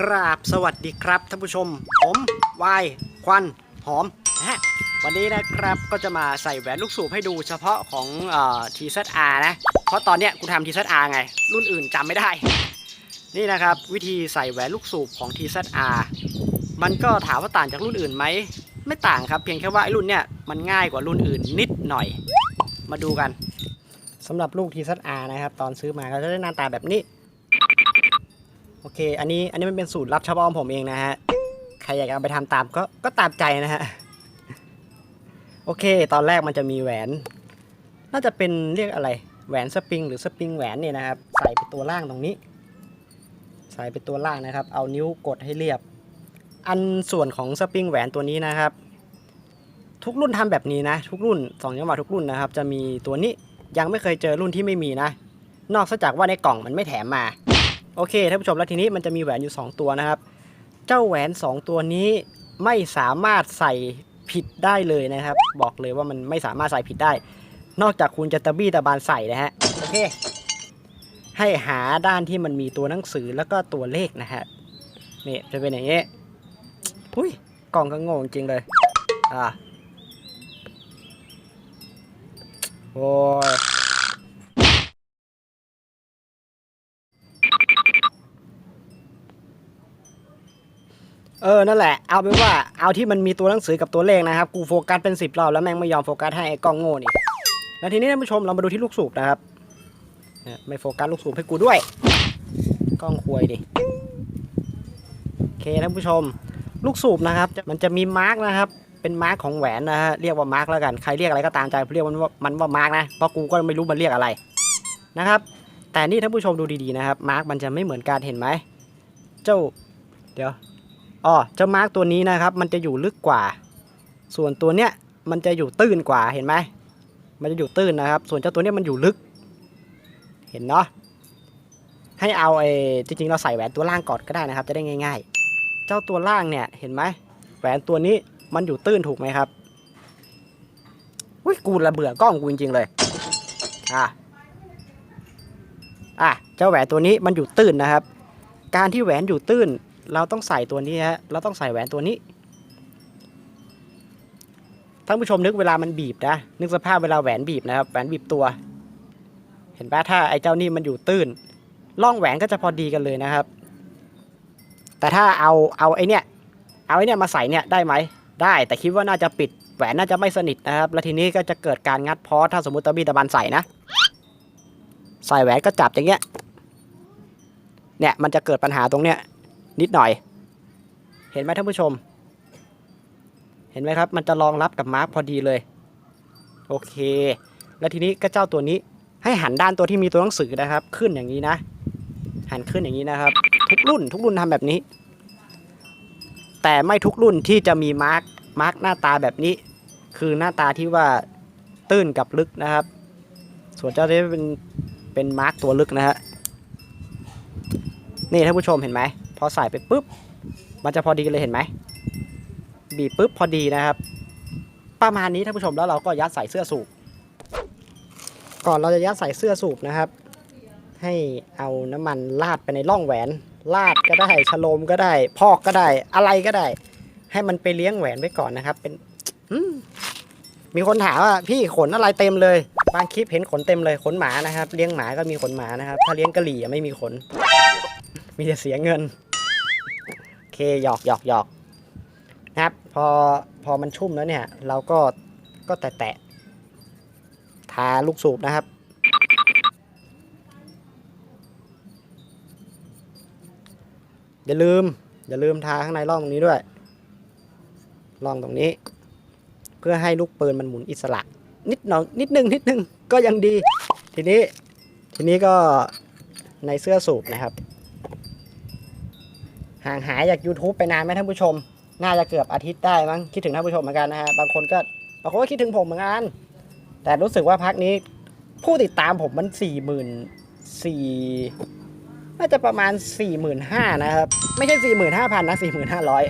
กราบสวัสดีครับท่านผู้ชม ผมวายควันหอมนะฮะวันนี้นะครับก็จะมาใส่แหวนลูกสูบให้ดูเฉพาะของเอ่อ TZR นะ เพราะตอนเนี้ยกูทำ TZR ไง รุ่นอื่นจำไม่ได้ นี่นะครับวิธีใส่แหวนลูกสูบของ TZR มันก็ถามว่าต่างจากรุ่นอื่นไหม ไม่ต่างครับ เพียงแค่ว่าไอ้รุ่นเนี้ยมันง่ายกว่ารุ่นอื่นนิดหน่อย มาดูกันสำหรับลูก TZR นะครับ ตอนซื้อมาก็จะได้หน้าตาแบบนี้ โอเค อันนี้อันนี้มันเป็นสูตรลับเฉพาะของผมเองนะฮะ ใครอยากเอาไปทำตามก็ก็ตามใจนะฮะ โอเค ตอนแรกมันจะมีแหวน น่าจะเป็นเรียกอะไร แหวนสปริง หรือสปริงแหวนเนี่ยนะครับ ใส่ไปตัวล่างตรงนี้ ใส่ไปตัวล่างนะครับ เอานิ้วกดให้เรียบ อันส่วนของสปริงแหวนตัวนี้นะครับ ทุกรุ่นทำแบบนี้นะ ทุกรุ่นสองจังหวะทุกรุ่นนะครับ จะมีตัวนี้ ยังไม่เคยเจอรุ่นที่ไม่มีนะ นอกจากว่าในกล่องมันไม่แถมมา โอเคท่านผู้ชมแล้วทีนี้มันจะมีแหวนอยู่ 2 ตัวนะครับ เจ้าแหวน 2 ตัวนี้ไม่สามารถใส่ผิดได้เลยนะครับ บอกเลยว่ามันไม่สามารถใส่ผิดได้ นอกจากคุณจะตะบี้ตะบานใส่นะฮะโอเค ให้หาด้านที่มันมีตัวหนังสือแล้วก็ตัวเลขนะฮะนี่จะเป็นอย่างนี้อุ้ยกล่องก็งงจริงเลยอ่าโอ้ย เออ นั่นแหละ เอาเป็นว่า เอาที่มันมีตัวหนังสือกับตัวเลขนะครับ กูโฟกัสเป็นสิบรอบแล้วแม่งไม่ยอมโฟกัสให้ไอ้กล้องโง่นี่ แล้วทีนี้ท่านผู้ชมเรามาดูที่ลูกสูบนะครับเนี่ยไม่โฟกัสลูกสูบให้กูด้วย กล้องควยดิ โอเคท่านผู้ชม ลูกสูบนะครับ มันจะมีมาร์กนะครับ เป็นมาร์กของแหวนนะฮะ เรียกว่ามาร์กแล้วกัน ใครเรียกอะไรก็ตามใจเรียกมันว่ามันว่ามาร์กนะ เพราะกูก็ไม่รู้มันเรียกอะไรนะครับ แต่นี่ท่านผู้ชมดูดีๆนะครับ มาร์กมันจะไม่เหมือนกันเห็นไหม เจ้า เดี๋ยว อ๋อเจ้ามาร์กตัวนี้นะครับ มันจะอยู่ลึกกว่า ส่วนตัวเนี้ยมันจะอยู่ตื้นกว่าเห็นไหมมันจะอยู่ตื้นนะครับ ส่วนเจ้าตัวเนี้ยมันอยู่ลึก เห็นเนาะให้เอาไอ้จริงๆ เราใส่แหวนตัวล่างก่อนก็ได้นะครับ จะได้ง่าย ๆ เจ้าตัวล่างเนี่ยเห็นไหมแหวนตัวนี้มันอยู่ตื้นถูกไหมครับอุ้ยกูระเบื่อกล้องกูจริงๆเลยอะอะเจ้าแหวนตัวนี้มันอยู่ตื้นนะครับ การที่แหวนอยู่ตื้น เราต้องใส่ตัวนี้ฮะเราต้องใส่แหวนตัวนี้ท่านผู้ชมนึกเวลามันบีบนะนึกสภาพเวลาแหวนบีบนะครับแหวนบีบตัว เห็นปะถ้าไอ้เจ้านี่มันอยู่ตื้นร่องแหวนก็จะพอดีกันเลยนะครับ แต่ถ้าเอาเอาไอ้เนี่ยเอาไอ้เนี่ยมาใส่เนี่ยได้ไหมได้แต่คิดว่าน่าจะปิดแหวนน่าจะไม่สนิทนะครับ แล้วทีนี้ก็จะเกิดการงัดเพอถ้าสมมติตะบีตะบันใส่นะ ใส่แหวนก็จับอย่างเงี้ยเนี่ยมันจะเกิดปัญหาตรงเนี้ย นิดหน่อย เห็นไหมท่านผู้ชม เห็นไหมครับ มันจะรองรับกับมาร์กพอดีเลย โอเค แล้วทีนี้ก็เจ้าตัวนี้ให้หันด้านตัวที่มีตัวหนังสือนะครับ ขึ้นอย่างนี้นะ หันขึ้นอย่างนี้นะครับ ทุกรุ่นทุกรุ่นทำแบบนี้ แต่ไม่ทุกรุ่นที่จะมีมาร์กมาร์กหน้าตาแบบนี้ คือหน้าตาที่ว่าตื้นกับลึกนะครับ ส่วนเจ้าที่เป็นเป็นมาร์กตัวลึกนะฮะนี่ท่านผู้ชมเห็นไหม อใส่ไปปุ๊บ มันจะพอดีเลยเห็นไหม บีบปุ๊บพอดีนะครับ ประมาณนี้ท่านผู้ชมแล้วเราก็ยัดใส่เสื้อสูบ ก่อนเราจะยัดใส่เสื้อสูบนะครับ ให้เอาน้ำมันลาดไปในร่องแหวน ลาดก็ได้ฉโลมก็ได้ พอกก็ได้ อะไรก็ได้ ให้มันไปเลี้ยงแหวนไว้ก่อนนะครับ เป็นมีคนถามว่าพี่ขนอะไรเต็มเลย บางคลิปเห็นขนเต็มเลยขนหมานะครับ เลี้ยงหมาก็มีขนหมานะครับ ถ้าเลี้ยงกะหรี่ไม่มีขน มีแต่เสียเงิน เคหยอกหยอกหยอกนะครับ พอพอมันชุ่มแล้วเนี่ย เราก็ก็แตะแตะทาลูกสูบนะครับ อย่าลืม อย่าลืมทาข้างในร่องตรงนี้ด้วยร่องตรงนี้ เพื่อให้ลูกปืนมันหมุนอิสระ นิดหน่อยนิดนึงนิดนึงก็ยังดี ทีนี้ทีนี้ก็ในเสื้อสูบนะครับ ห่างหายจาก YouTube ไปนานไหมท่านผู้ชม น่าจะเกือบอาทิตย์ได้มั้งคิดถึงท่านผู้ชมเหมือนกันนะฮะบางคนก็บางคนก็คิดถึงผมเหมือนกันแต่รู้สึกว่าพักนี้ผู้ติดตามผมมันสี่หมื่นสี่น่าจะประมาณสี่หมื่นห้านะครับ ไม่ใช่สี่หมื่นห้าพันนะสี่หมื่นห้าร้อย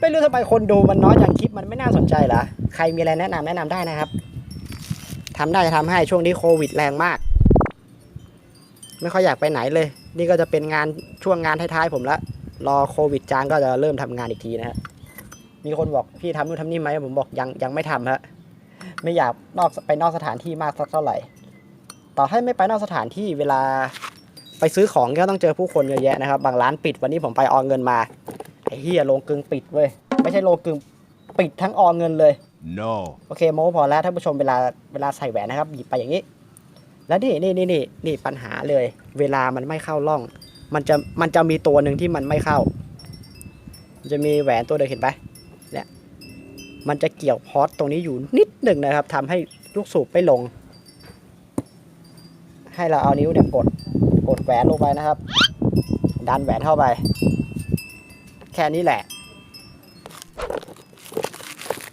ไม่รู้ทำไมคนดูมันน้อยอย่างคลิปมันไม่น่าสนใจเหรอใครมีอะไรแนะนำแนะนำได้นะครับทำได้จะทำให้ช่วงนี้โควิดแรงมาก ไม่ค่อยอยากไปไหนเลย นี่ก็จะเป็นงานช่วงงานท้ายๆผมละรอโควิดจางก็จะเริ่มทำงานอีกทีนะฮะมีคนบอกพี่ทำนู่นทำนี่ไหมผมบอกยังยังไม่ทำฮะไม่อยากนอกไปนอกสถานที่มากสักเท่าไหร่ ต่อให้ไม่ไปนอกสถานที่เวลาไปซื้อของก็ต้องเจอผู้คนเยอะแยะนะครับ บางร้านปิดวันนี้ผมไปออเงินมาไอ้เฮียโรงกลึงปิดเว้ยไม่ใช่โรงกลึงปิดทั้งออเงินเลย No. โอเคโมพอแล้วท่านผู้ชมเวลาเวลาใส่แหวนนะครับหยิบไปอย่างนี้ แล้วนี่นี่นี่นี่นี่ปัญหาเลย เวลามันไม่เข้าร่อง มันจะมันจะมีตัวหนึ่งที่มันไม่เข้ามันจะมีแหวนตัวเดียวเห็นปะเนี่ยมันจะเกี่ยวพอตตรงนี้อยู่นิดหนึ่งนะครับทำให้ลูกสูบไม่ลง ให้เราเอานิ้วเนี่ยกดกดแหวนลงไปนะครับ ดันแหวนเข้าไป แค่นี้แหละ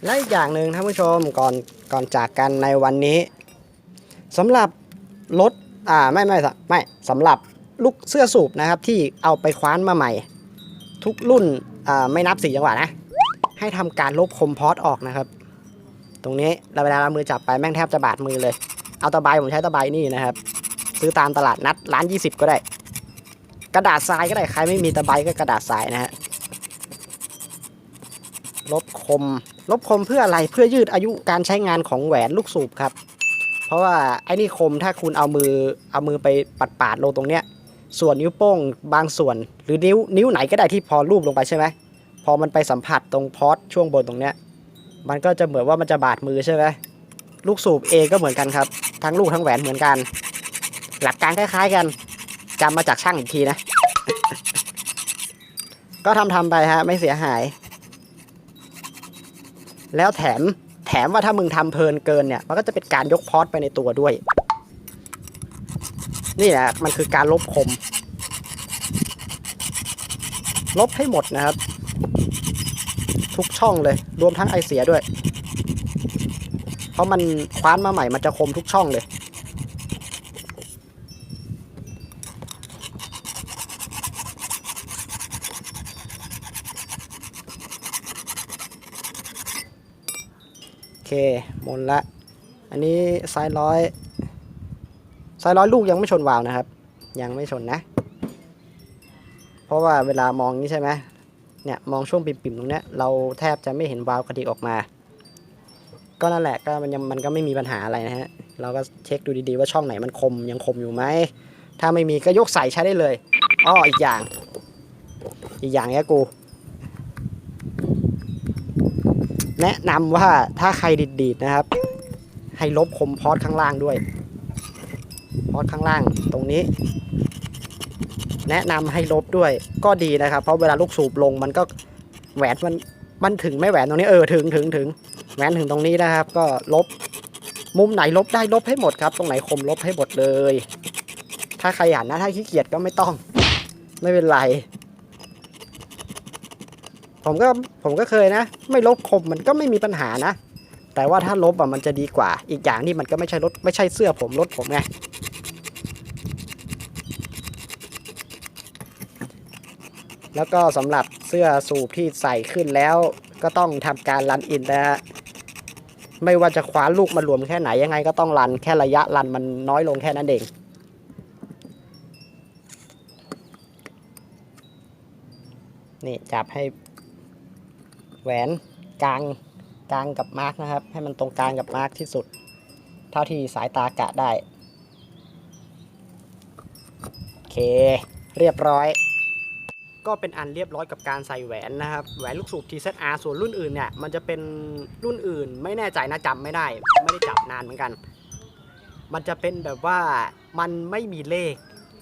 และอีกอย่างหนึ่งท่านผู้ชมก่อนก่อนจากกันในวันนี้สำหรับ รถอ่าไม่ไม่ไม่สำหรับลูกเสื้อสูบนะครับที่เอาไปคว้านมาใหม่ ทุกรุ่นอ่าไม่นับสี่จังหวะนะ ให้ทำการลบคมพอสออกนะครับ ตรงนี้เราเวลาเรามือจับไปแม่งแทบจะบาดมือเลย เอาตะไบผมใช้ตะไบนี่นะครับ ซื้อตามตลาดนัดร้าน 20 ก็ได้ กระดาษทรายก็ได้ใครไม่มีตะไบก็กระดาษทรายนะฮะลบคม ลบคมเพื่ออะไรเพื่อยืดอายุการใช้งานของแหวนลูกสูบครับ ราะว่าไอ้นี่คมถ้าคุณเอามือเอามือไปปัดปาดลงตรงเนี้ย ส่วนนิ้วโป้งบางส่วน หรือนิ้วนิ้วไหนก็ได้ที่พอรูปลงไปใช่ไหมพอมันไปสัมผัสตรงพอดช่วงบนตรงเนี้ย มันก็จะเหมือนว่ามันจะบาดมือใช่ไหมลูกสูบเองก็เหมือนกันครับ ทั้งลูกทั้งแหวนเหมือนกัน หลักการคล้ายๆกันจำมาจากช่างอีกทีนะ ก็ทำทำๆไปฮะไม่เสียหาย แล้วแถม ถมว่าถ้ามึงทำเพลินเกินเนี่ย มันก็จะเป็นการยกพอดไปในตัวด้วย นี่แหละมันคือการลบคม ลบให้หมดนะครับ ทุกช่องเลย รวมทั้งไอเสียด้วย เพราะมันคว้านมาใหม่มันจะคมทุกช่องเลย เคหมดละ อันนี้ไซส์ร้อยไซส์ร้อยลูกยังไม่ชนวาล์วนะครับ ยังไม่ชนนะ เพราะว่าเวลามองนี้ใช่ไหมเนี่ยมองช่วงปิ่มๆตรงเนี้ยเราแทบจะไม่เห็นวาล์วกระดิกออกมา ก็นั่นแหละก็มันยังมันก็ไม่มีปัญหาอะไรนะฮะเราก็เช็คดูดีๆว่าช่องไหนมันคมยังคมอยู่ไหมถ้าไม่มีก็ยกใส่ใช้ได้เลยอ้ออีกอย่าง อีกอย่างเนี้ยกู แนะนำว่าถ้าใครดีดๆนะครับ ให้ลบคมพอดข้างล่างด้วย พอดข้างล่างตรงนี้ แนะนำให้ลบด้วยก็ดีนะครับ เพราะเวลาลูกสูบลงมันก็แหวนมันมันถึงไม่แหวนตรงนี้เออถึงถึงถึงแหวนถึงตรงนี้นะครับ ก็ลบมุมไหนลบได้ลบให้หมดครับ ตรงไหนคมลบให้หมดเลย ถ้าขยันนะถ้าขี้เกียจก็ไม่ต้อง ไม่เป็นไร ผมก็ผมก็เคยนะ ไม่ลบคมมันก็ไม่มีปัญหานะ แต่ว่าถ้าลบอะมันจะดีกว่า อีกอย่างที่มันก็ไม่ใช่รถไม่ใช่เสื้อผมรถผมไงแล้วก็สำหรับเสื้อสูบที่ใส่ขึ้นแล้วก็ต้องทำการรันอินนะฮะไม่ว่าจะคว้าลูกมารวมแค่ไหนยังไงก็ต้องรันแค่ระยะรันมันน้อยลงแค่นั้นเองนี่จับให้ แหวนกลางกลางกับมาร์กนะครับ ให้มันตรงกลางกับมาร์กที่สุด เท่าที่สายตากะได้ โอเค เรียบร้อย ก็เป็นอันเรียบร้อยกับการใส่แหวนนะครับ แหวนลูกสูบ TZR ส่วนรุ่นอื่นเนี่ย มันจะเป็นรุ่นอื่นไม่แน่ใจนะจำไม่ได้ ไม่ได้จับนานเหมือนกัน มันจะเป็นแบบว่ามันไม่มีเลข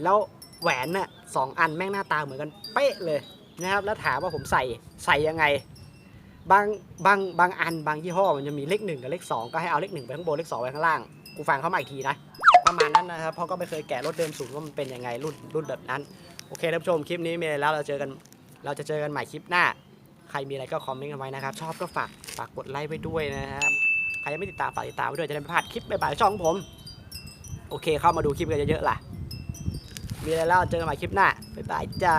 แล้วแหวนน่ะสองอันแม่งหน้าตาเหมือนกันเป๊ะเลยนะครับ แล้วถามว่าผมใส่ใส่ยังไง บางบางบางอันบางยี่ห้อมันจะมีเลขหนึ่งกับเลขสองก็ให้เอาเลขหนึ่งไปข้างบนเลขสองไปข้างล่าง กูฟังเขามาอีกทีนะ ประมาณนั้นนะครับ เพราะก็ไม่เคยแกะรถเดิมสูงว่ามันเป็นยังไงรุ่นรุ่นแบบนั้น โอเคท่านผู้ชมคลิปนี้มีอะไรแล้วเราเจอกันเราจะเจอกันใหม่คลิปหน้า ใครมีอะไรก็คอมเมนต์กันไว้นะครับ ชอบก็ฝากฝากกดไลค์ไว้ด้วยนะครับใครยังไม่ติดตามฝากติดตามไว้ด้วยจะได้ไม่พลาดคลิปใหม่ๆช่องผม โอเคเข้ามาดูคลิปกันเยอะๆล่ะ มีอะไรแล้วเจอกันใหม่คลิปหน้าบ๊ายบายจ้า